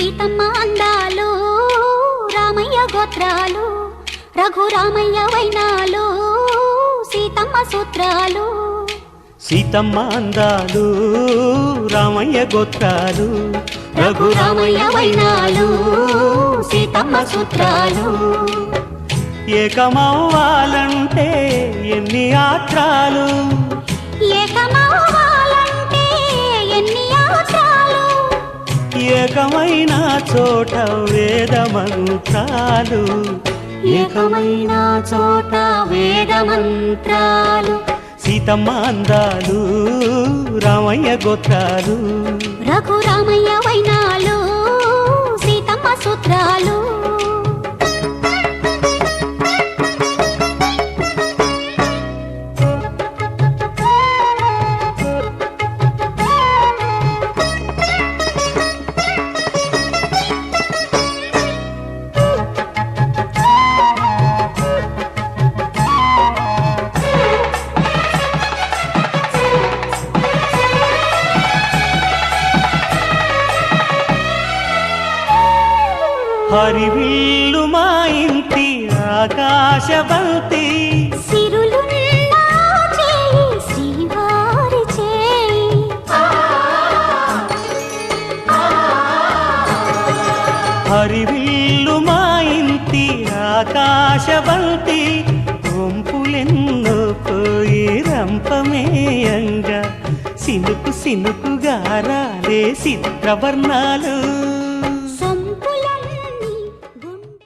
సీతమ్మ అందాలు రామయ్య గోత్రాలు రఘురామయ్య వైనాలు సీతమ్మ సూత్రాలు. సీతమ్మ అందాలు రామయ్య గోత్రాలు రఘురామయ్య వైనాలు సీతమ్మ సూత్రాలు. ఏకమవ్వాలంటే ఎన్ని ఆత్రాలు? ఏకమైన చోట వేద మంత్రాలు ఏకమైన చోట వేద మంత్రాలు సీతమ్మ అందాలు రామయ్య గోత్రాలు. రఘురామయ్య హరివిల్లు మా ఇంటి చేయి హరివిల్లు మా ఇంటి ఆకాశబంతి వంపులెన్నో పోయి రంపమేయంగా సినుకు సినుకుగా రాలే చిత్రవర్ణాలు